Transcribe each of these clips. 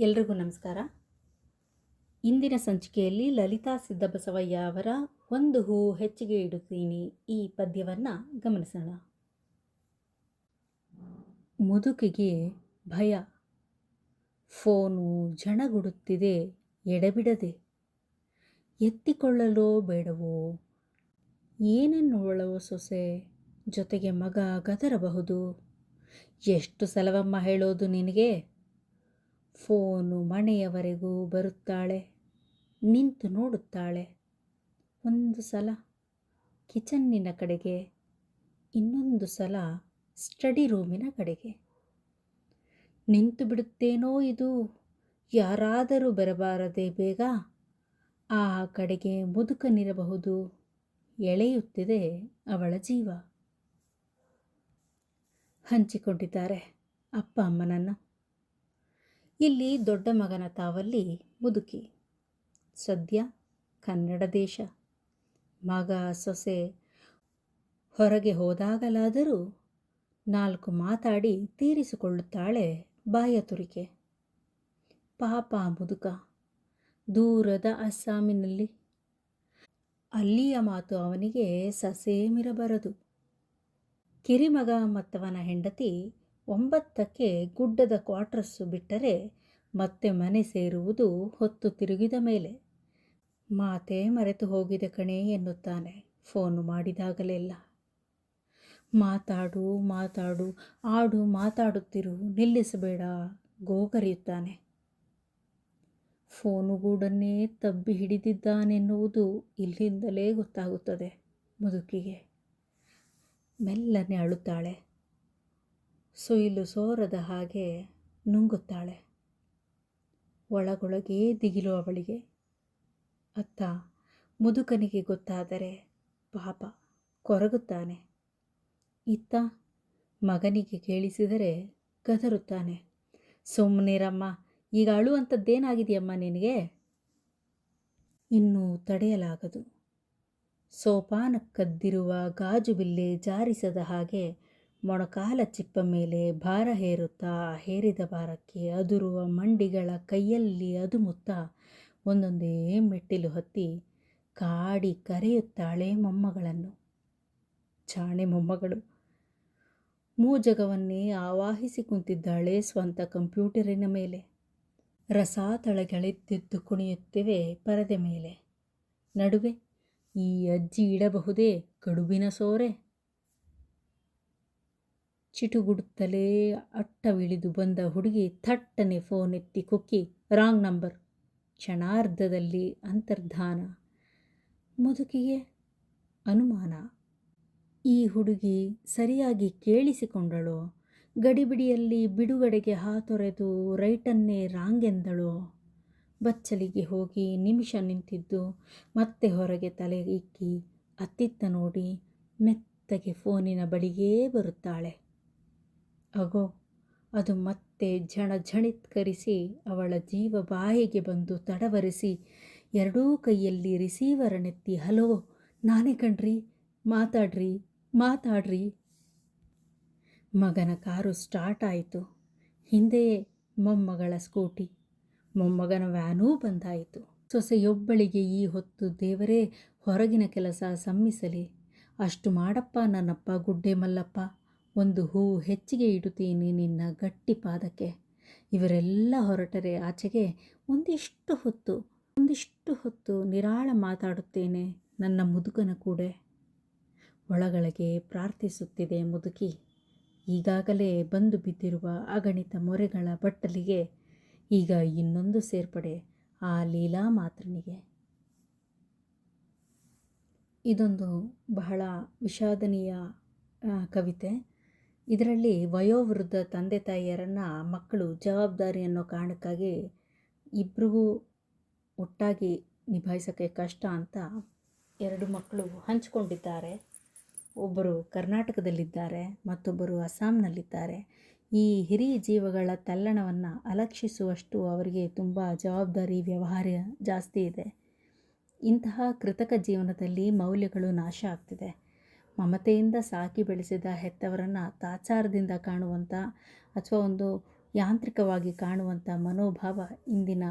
ಎಲ್ರಿಗೂ ನಮಸ್ಕಾರ. ಇಂದಿನ ಸಂಚಿಕೆಯಲ್ಲಿ ಲಲಿತಾ ಸಿದ್ದಬಸವಯ್ಯ ಅವರ ಒಂದು ಹೂ ಹೆಚ್ಚಿಗೆ ಇಡುತ್ತೀನಿ ಈ ಪದ್ಯವನ್ನು ಗಮನಿಸೋಣ. ಮುದುಕಿಗೆ ಭಯ. ಫೋನು ಜಣಗುಡುತ್ತಿದೆ, ಎಡೆಬಿಡದೆ. ಎತ್ತಿಕೊಳ್ಳಲೋ ಬೇಡವೋ? ಏನನ್ನುವಳವೋ ಸೊಸೆ? ಜೊತೆಗೆ ಮಗ ಗದರಬಹುದು. ಎಷ್ಟು ಸಲವಮ್ಮ ಹೇಳೋದು ನಿನಗೆ? ಫೋನು ಮನೆಯವರೆಗೂ ಬರುತ್ತಾಳೆ, ನಿಂತು ನೋಡುತ್ತಾಳೆ. ಒಂದು ಸಲ ಕಿಚನ್ನಿನ ಕಡೆಗೆ, ಇನ್ನೊಂದು ಸಲ ಸ್ಟಡಿ ರೂಮಿನ ಕಡೆಗೆ. ನಿಂತು ಬಿಡುತ್ತೇನೋ ಇದು? ಯಾರಾದರೂ ಬರಬಾರದೆ ಬೇಗ? ಆ ಕಡೆಗೆ ಮುದುಕನಿರಬಹುದು, ಎಳೆಯುತ್ತಿದೆ ಅವಳ ಜೀವ. ಹಂಚಿಕೊಂಡಿದ್ದಾರೆ ಅಪ್ಪ ಅಮ್ಮನನ್ನು. ಇಲ್ಲಿ ದೊಡ್ಡ ಮಗನ ತಾವಲ್ಲಿ ಮುದುಕಿ. ಸದ್ಯ ಕನ್ನಡ ದೇಶ. ಮಗ ಸೊಸೆ ಹೊರಗೆ ಹೋದಾಗಲಾದರೂ ನಾಲ್ಕು ಮಾತಾಡಿ ತೀರಿಸಿಕೊಳ್ಳುತ್ತಾಳೆ ಬಾಯ ತುರಿಕೆ. ಪಾಪ ಮುದುಕ, ದೂರದ ಅಸ್ಸಾಮಿನಲ್ಲಿ. ಅಲ್ಲಿಯ ಮಾತು ಅವನಿಗೆ ಸಸೇಮಿರಬರದು. ಕಿರಿಮಗ ಮತ್ತವನ ಹೆಂಡತಿ ಒಂಬತ್ತಕ್ಕೆ ಗುಡ್ಡದ ಕ್ವಾರ್ಟರ್ಸು ಬಿಟ್ಟರೆ ಮತ್ತೆ ಮನೆ ಸೇರುವುದು ಹೊತ್ತು ತಿರುಗಿದ ಮೇಲೆ. ಮಾತೆ ಮರೆತು ಹೋಗಿದೆ ಕಣೆ ಎನ್ನುತ್ತಾನೆ ಫೋನು ಮಾಡಿದಾಗಲೆಲ್ಲ. ಮಾತಾಡು ಮಾತಾಡು, ಆಡು, ಮಾತಾಡುತ್ತಿರು, ನಿಲ್ಲಿಸಬೇಡ, ಗೋಗರಿಯುತ್ತಾನೆ. ಫೋನುಗೂಡನ್ನೇ ತಬ್ಬಿ ಹಿಡಿದಿದ್ದಾನೆನ್ನುವುದು ಇಲ್ಲಿಂದಲೇ ಗೊತ್ತಾಗುತ್ತದೆ ಮುದುಕಿಗೆ. ಮೆಲ್ಲನೆ ಅಳುತ್ತಾಳೆ. ಸುಯಿಲು ಸೋರದ ಹಾಗೆ ನುಂಗುತ್ತಾಳೆ. ಒಳಗೊಳಗೇ ದಿಗಿಲು ಅವಳಿಗೆ, ಅತ್ತ, ಮುದುಕನಿಗೆ ಗೊತ್ತಾದರೆ ಪಾಪ ಕೊರಗುತ್ತಾನೆ. ಇತ್ತ ಮಗನಿಗೆ ಕೇಳಿಸಿದರೆ ಗದರುತ್ತಾನೆ. ಸುಮ್ಮನಿರಮ್ಮ ಈಗ ಅಳುವಂಥದ್ದೇನಾಗಿದೆಯಮ್ಮ ನಿನಗೆ? ಇನ್ನೂ ತಡೆಯಲಾಗದು. ಸೋಪಾನ ಕದ್ದಿರುವ ಗಾಜು ಬಿಲ್ಲೆ ಜಾರಿಸದ ಹಾಗೆ ಮೊಣಕಾಲ ಚಿಪ್ಪ ಮೇಲೆ ಭಾರ ಹೇರುತ್ತಾ ಹೇರಿದ ಭಾರಕ್ಕೆ ಅದುರುವ ಮಂಡಿಗಳ ಕೈಯಲ್ಲಿ ಅದುಮುತ್ತ ಒಂದೊಂದೇ ಮೆಟ್ಟಿಲು ಹತ್ತಿ ಕಾಡಿ ಕರೆಯುತ್ತಾಳೆ ಮೊಮ್ಮಗಳನ್ನು. ಚಾಣೆ ಮೊಮ್ಮಗಳು. ಮೂಜಗವನ್ನೇ ಆವಾಹಿಸಿ ಕುಂತಿದ್ದಾಳೆ ಸ್ವಂತ ಕಂಪ್ಯೂಟರಿನ ಮೇಲೆ. ರಸಾತಳಗಳೆದ್ದೆದ್ದು ಕುಣಿಯುತ್ತಿವೆ ಪರದೆ ಮೇಲೆ. ನಡುವೆ, ಈ ಅಜ್ಜಿ ಇಡಬಹುದೇ ಕಡುಬಿನ ಸೋರೆ? ಚಿಟುಗುಡುತ್ತಲೇ ಅಟ್ಟವಿಳಿದು ಬಂದ ಹುಡುಗಿ ಥಟ್ಟನೆ ಫೋನ್ ಎತ್ತಿ ಕುಕ್ಕಿ ರಾಂಗ್ ನಂಬರ್ ಕ್ಷಣಾರ್ಧದಲ್ಲಿ ಅಂತರ್ಧಾನ. ಮುದುಕಿಗೆ ಅನುಮಾನ? ಈ ಹುಡುಗಿ ಸರಿಯಾಗಿ ಕೇಳಿಸಿಕೊಂಡಳೋ? ಗಡಿಬಿಡಿಯಲ್ಲಿ ಬಿಡುಗಡೆಗೆ ಹಾತೊರೆದು ರೈಟನ್ನೇ ರಾಂಗೆಂದಳೋ? ಬಚ್ಚಲಿಗೆ ಹೋಗಿ ನಿಮಿಷ ನಿಂತಿದ್ದು ಮತ್ತೆ ಹೊರಗೆ ತಲೆ ಇಕ್ಕಿ ಅತ್ತಿತ್ತ ನೋಡಿ ಮೆತ್ತಗೆ ಫೋನಿನ ಬಳಿಗೇ ಬರುತ್ತಾಳೆ. ಅಗೋ, ಅದು ಮತ್ತೆ ಝಣ ಝಣಿತ್ಕರಿಸಿ ಅವಳ ಜೀವ ಬಾಯಿಗೆ ಬಂದು ತಡವರಿಸಿ ಎರಡೂ ಕೈಯಲ್ಲಿ ರಿಸೀವರನೆತ್ತಿ ಹಲೋ, ನಾನೇ ಕಣ್ರಿ, ಮಾತಾಡ್ರಿ ಮಾತಾಡ್ರಿ. ಮಗನ ಕಾರು ಸ್ಟಾರ್ಟ್ ಆಯಿತು. ಹಿಂದೆಯೇ ಮೊಮ್ಮಗಳ ಸ್ಕೂಟಿ, ಮೊಮ್ಮಗನ ವ್ಯಾನೂ ಬಂದಾಯಿತು. ಸೊಸೆಯೊಬ್ಬಳಿಗೆ ಈ ಹೊತ್ತು ದೇವರೇ ಹೊರಗಿನ ಕೆಲಸ ಸಮ್ಮಿಸಲಿ. ಅಷ್ಟು ಮಾಡಪ್ಪ ನನ್ನಪ್ಪ, ಗುಡ್ಡೆ ಮಲ್ಲಪ್ಪ. ಒಂದು ಹೂ ಹೆಚ್ಚಿಗೆ ಇಡುತ್ತೀನಿ ನಿನ್ನ ಗಟ್ಟಿ ಪಾದಕ್ಕೆ. ಇವರೆಲ್ಲ ಹೊರಟರೆ ಆಚೆಗೆ ಒಂದಿಷ್ಟು ಹೊತ್ತು ಒಂದಿಷ್ಟು ಹೊತ್ತು ನಿರಾಳ ಮಾತಾಡುತ್ತೇನೆ ನನ್ನ ಮುದುಕನ ಕೂಡೆ. ಒಳಗಳಿಗೆ ಪ್ರಾರ್ಥಿಸುತ್ತಿದೆ ಮುದುಕಿ. ಈಗಾಗಲೇ ಬಂದು ಬಿದ್ದಿರುವ ಅಗಣಿತ ಮೊರೆಗಳ ಬಟ್ಟಲಿಗೆ ಈಗ ಇನ್ನೊಂದು ಸೇರ್ಪಡೆ, ಆ ಲೀಲಾ ಮಾತ್ರನಿಗೆ ಇದೊಂದು ಬಹಳ ವಿಷಾದನೀಯ ಕವಿತೆ. ಇದರಲ್ಲಿ ವಯೋವೃದ್ಧ ತಂದೆ ತಾಯಿಯರನ್ನು ಮಕ್ಕಳು ಜವಾಬ್ದಾರಿ ಅನ್ನೋ ಕಾರಣಕ್ಕಾಗಿ ಇಬ್ಬರಿಗೂ ಒಟ್ಟಾಗಿ ನಿಭಾಯಿಸೋಕ್ಕೆ ಕಷ್ಟ ಅಂತ ಎರಡು ಮಕ್ಕಳು ಹಂಚಿಕೊಂಡಿದ್ದಾರೆ. ಒಬ್ಬರು ಕರ್ನಾಟಕದಲ್ಲಿದ್ದಾರೆ, ಮತ್ತೊಬ್ಬರು ಅಸ್ಸಾಂನಲ್ಲಿದ್ದಾರೆ. ಈ ಹಿರಿಯ ಜೀವಗಳ ತಲ್ಲಣವನ್ನು ಅಲಕ್ಷಿಸುವಷ್ಟು ಅವರಿಗೆ ತುಂಬ ಜವಾಬ್ದಾರಿ, ವ್ಯವಹಾರ ಜಾಸ್ತಿ ಇದೆ. ಇಂತಹ ಕೃತಕ ಜೀವನದಲ್ಲಿ ಮೌಲ್ಯಗಳು ನಾಶ ಆಗ್ತಿದೆ. ಮಮತೆಯಿಂದ ಸಾಕಿ ಬೆಳೆಸಿದ ಹೆತ್ತವರನ್ನು ತಾಚಾರದಿಂದ ಕಾಣುವಂಥ ಅಥವಾ ಒಂದು ಯಾಂತ್ರಿಕವಾಗಿ ಕಾಣುವಂಥ ಮನೋಭಾವ ಇಂದಿನ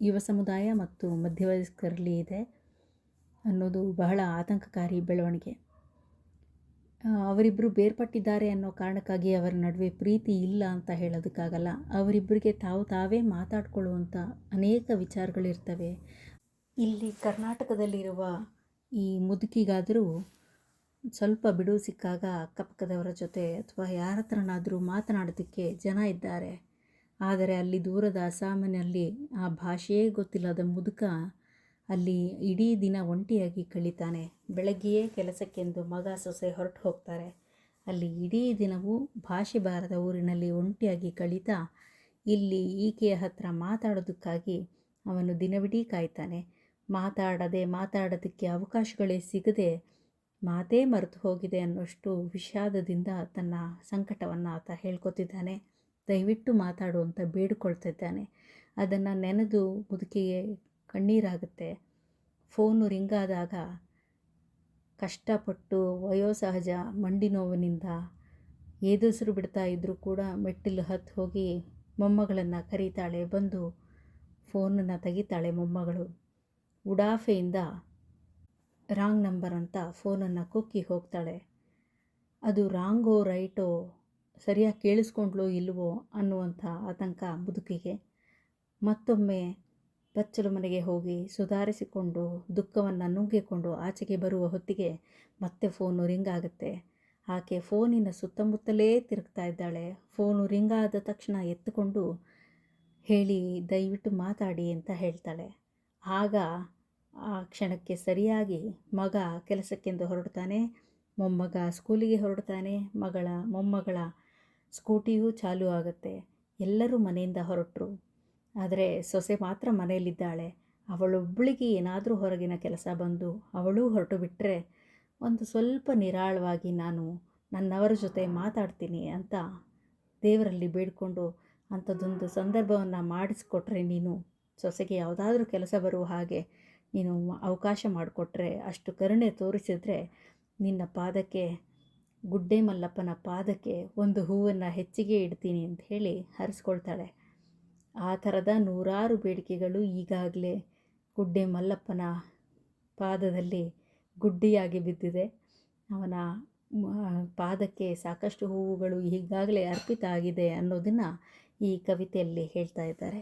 ಯುವ ಸಮುದಾಯ ಮತ್ತು ಮಧ್ಯವಯಸ್ಕರಲ್ಲಿ ಇದೆ ಅನ್ನೋದು ಬಹಳ ಆತಂಕಕಾರಿ ಬೆಳವಣಿಗೆ. ಅವರಿಬ್ಬರು ಬೇರ್ಪಟ್ಟಿದ್ದಾರೆ ಅನ್ನೋ ಕಾರಣಕ್ಕಾಗಿ ಅವರ ನಡುವೆ ಪ್ರೀತಿ ಇಲ್ಲ ಅಂತ ಹೇಳೋದಕ್ಕಾಗಲ್ಲ. ಅವರಿಬ್ಬರಿಗೆ ತಾವು ತಾವೇ ಮಾತಾಡ್ಕೊಳ್ಳುವಂಥ ಅನೇಕ ವಿಚಾರಗಳಿರ್ತವೆ. ಇಲ್ಲಿ ಕರ್ನಾಟಕದಲ್ಲಿರುವ ಈ ಮುದುಕಿಗಾದರೂ ಸ್ವಲ್ಪ ಬಿಡುವು ಸಿಕ್ಕಾಗ ಅಕ್ಕಪಕ್ಕದವರ ಜೊತೆ ಅಥವಾ ಯಾರ ಹತ್ರನಾದರೂ ಮಾತನಾಡೋದಕ್ಕೆ ಜನ ಇದ್ದಾರೆ. ಆದರೆ ಅಲ್ಲಿ ದೂರದ ಅಸ್ಸಾಮಿನಲ್ಲಿ ಆ ಭಾಷೆಯೇ ಗೊತ್ತಿಲ್ಲದ ಮುದುಕ ಅಲ್ಲಿ ಇಡೀ ದಿನ ಒಂಟಿಯಾಗಿ ಕಳೀತಾನೆ. ಬೆಳಗ್ಗೆಯೇ ಕೆಲಸಕ್ಕೆಂದು ಮಗ ಸೊಸೆ ಹೊರಟು ಹೋಗ್ತಾರೆ. ಅಲ್ಲಿ ಇಡೀ ದಿನವೂ ಭಾಷೆ ಬಾರದ ಊರಿನಲ್ಲಿ ಒಂಟಿಯಾಗಿ ಕಳೀತಾ ಇಲ್ಲಿ ಈಕೆಯ ಹತ್ರ ಮಾತಾಡೋದಕ್ಕಾಗಿ ಅವನು ದಿನವಿಡೀ ಕಾಯ್ತಾನೆ. ಮಾತಾಡದೆ ಮಾತಾಡೋದಕ್ಕೆ ಅವಕಾಶಗಳೇ ಸಿಗದೆ ಮಾತೇ ಮರೆತು ಹೋಗಿದೆ ಅನ್ನೋಷ್ಟು ವಿಷಾದದಿಂದ ತನ್ನ ಸಂಕಟವನ್ನು ಆತ ಹೇಳ್ಕೊತಿದ್ದಾನೆ. ದಯವಿಟ್ಟು ಮಾತಾಡು ಅಂತ ಬೇಡಿಕೊಳ್ತಿದ್ದಾನೆ. ಅದನ್ನು ನೆನೆದು ಮುದುಕಿಗೆ ಕಣ್ಣೀರಾಗುತ್ತೆ. ಫೋನು ರಿಂಗಾದಾಗ ಕಷ್ಟಪಟ್ಟು ವಯೋಸಹಜ ಮಂಡಿ ನೋವಿನಿಂದ ಏದುಸಿರು ಬಿಡ್ತಾ ಇದ್ದರೂ ಕೂಡ ಮೆಟ್ಟಿಲು ಹತ್ತು ಹೋಗಿ ಮೊಮ್ಮಗಳನ್ನು ಕರೀತಾಳೆ. ಬಂದು ಫೋನನ್ನು ತೆಗಿತಾಳೆ ಮೊಮ್ಮಗಳು. ಉಡಾಫೆಯಿಂದ ರಾಂಗ್ ನಂಬರ್ ಅಂತ ಫೋನನ್ನು ಕುಕ್ಕಿ ಹೋಗ್ತಾಳೆ. ಅದು ರಾಂಗೋ ರೈಟೋ ಸರಿಯಾಗಿ ಕೇಳಿಸ್ಕೊಂಡ್ಲೋ ಇಲ್ವೋ ಅನ್ನುವಂಥ ಆತಂಕ ಬದುಕಿಗೆ. ಮತ್ತೊಮ್ಮೆ ಬಚ್ಚಲು ಮನೆಗೆ ಹೋಗಿ ಸುಧಾರಿಸಿಕೊಂಡು ದುಃಖವನ್ನು ನುಂಗಿಕೊಂಡು ಆಚೆಗೆ ಬರುವ ಹೊತ್ತಿಗೆ ಮತ್ತೆ ಫೋನು ರಿಂಗ್ ಆಗುತ್ತೆ. ಆಕೆ ಫೋನಿನ ಸುತ್ತಮುತ್ತಲೇ ತಿರುಗ್ತಾ ಇದ್ದಾಳೆ. ಫೋನು ರಿಂಗ್ ಆದ ತಕ್ಷಣ ಎತ್ತುಕೊಂಡು ಹೇಳಿ, ದಯವಿಟ್ಟು ಮಾತಾಡಿ ಅಂತ ಹೇಳ್ತಾಳೆ. ಆಗ ಆ ಕ್ಷಣಕ್ಕೆ ಸರಿಯಾಗಿ ಮಗ ಕೆಲಸಕ್ಕೆಂದು ಹೊರಡ್ತಾನೆ, ಮೊಮ್ಮಗ ಸ್ಕೂಲಿಗೆ ಹೊರಡ್ತಾನೆ, ಮಗಳ, ಮೊಮ್ಮಗಳ ಸ್ಕೂಟಿಯೂ ಚಾಲೂ ಆಗುತ್ತೆ. ಎಲ್ಲರೂ ಮನೆಯಿಂದ ಹೊರಟರು. ಆದರೆ ಸೊಸೆ ಮಾತ್ರ ಮನೆಯಲ್ಲಿದ್ದಾಳೆ. ಅವಳೊಬ್ಬಳಿಗೆ ಏನಾದರೂ ಹೊರಗಿನ ಕೆಲಸ ಬಂದು ಅವಳೂ ಹೊರಟು ಬಿಟ್ಟರೆ ಒಂದು ಸ್ವಲ್ಪ ನಿರಾಳವಾಗಿ ನಾನು ನನ್ನವರ ಜೊತೆ ಮಾತಾಡ್ತೀನಿ ಅಂತ ದೇವರಲ್ಲಿ ಬೇಡಿಕೊಂಡು ಅಂಥದ್ದೊಂದು ಸಂದರ್ಭವನ್ನು ಮಾಡಿಸ್ಕೊಟ್ರೆ ನೀನು, ಸೊಸೆಗೆ ಯಾವುದಾದ್ರೂ ಕೆಲಸ ಬರುವ ಹಾಗೆ ನೀನು ಅವಕಾಶ ಮಾಡಿಕೊಟ್ರೆ, ಅಷ್ಟು ಕರುಣೆ ತೋರಿಸಿದ್ರೆ ನಿನ್ನ ಪಾದಕ್ಕೆ, ಗುಡ್ಡೆ ಮಲ್ಲಪ್ಪನ ಪಾದಕ್ಕೆ ಒಂದು ಹೂವನ್ನು ಹೆಚ್ಚಿಗೆ ಇಡ್ತೀನಿ ಅಂತ ಹೇಳಿ ಹರಿಸ್ಕೊಳ್ತಾಳೆ. ಆ ಥರದ ನೂರಾರು ಬೇಡಿಕೆಗಳು ಈಗಾಗಲೇ ಗುಡ್ಡೆ ಮಲ್ಲಪ್ಪನ ಪಾದದಲ್ಲಿ ಗುಡ್ಡಿಯಾಗಿ ಬಿದ್ದಿದೆ. ಅವನ ಪಾದಕ್ಕೆ ಸಾಕಷ್ಟು ಹೂವುಗಳು ಈಗಾಗಲೇ ಅರ್ಪಿತ ಆಗಿದೆ ಅನ್ನೋದನ್ನು ಈ ಕವಿತೆಯಲ್ಲಿ ಹೇಳ್ತಾ ಇದ್ದಾರೆ.